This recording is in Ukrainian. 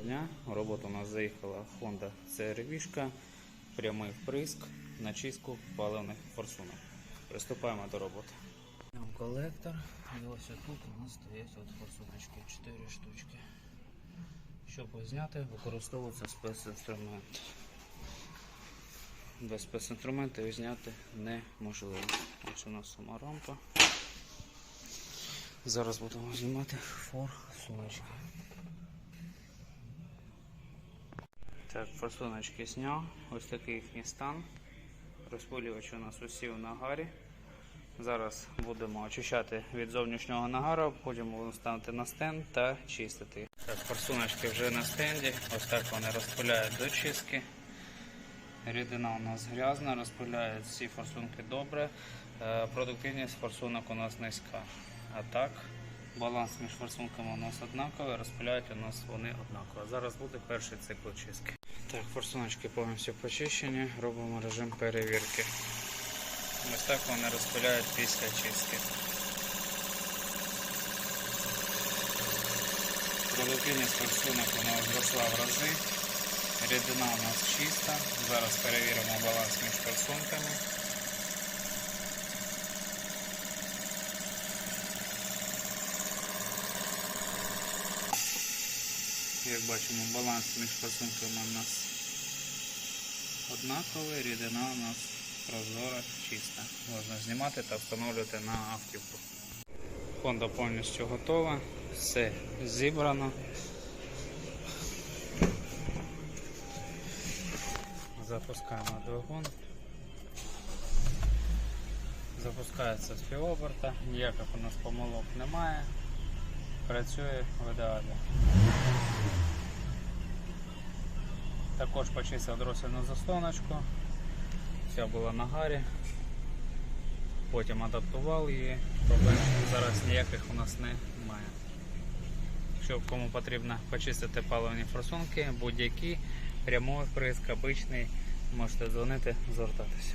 дня. В роботу у нас заїхала Honda CR-V, прямий вприск на чистку паливних форсунок. Приступаємо до роботи. Колектор. І ось тут у нас стоять от форсуночки 4 штучки. Щоб зняти, використовується спецінструмент. Без спецінструменту зняти неможливо. Ось у нас сама рамка. Зараз будемо знімати форсуночки. Так, форсуночки зняв. Ось такий їхній стан. Розпилювач у нас усів на гарі. Зараз будемо очищати від зовнішнього нагару, потім будемо ставити на стенд та чистити. Так, форсуночки вже на стенді. Ось так вони розпиляють до чистки. Рідина у нас грязна, розпиляють всі форсунки добре. Е, Продуктивність форсунок у нас низька. А так, баланс між форсунками у нас однаковий, розпиляють у нас вони однаково. Зараз буде перший цикл чистки. Так, форсуночки повністю почищені, робимо режим перевірки. Ось так вони розпиляють після чистки. Продуктивність форсунок у нас зросла в рази. Рідина у нас чиста. Зараз перевіримо баланс між форсунками. Як бачимо, баланс між форсунками у нас однаковий, рідина у нас прозора, чиста. Можна знімати та встановлювати на автівку. Honda повністю готова, все зібрано. Запускаємо двигун. Запускається з півоберта, ніяких у нас помилок немає. Працює в ідеалі. Також почистив дросельну заслоночку. Вся була на гарі. Потім адаптував її. Проблем зараз ніяких у нас немає. Якщо кому потрібно почистити паливні форсунки, будь-які, прямой вприск, обичний, можете дзвонити, звертатися.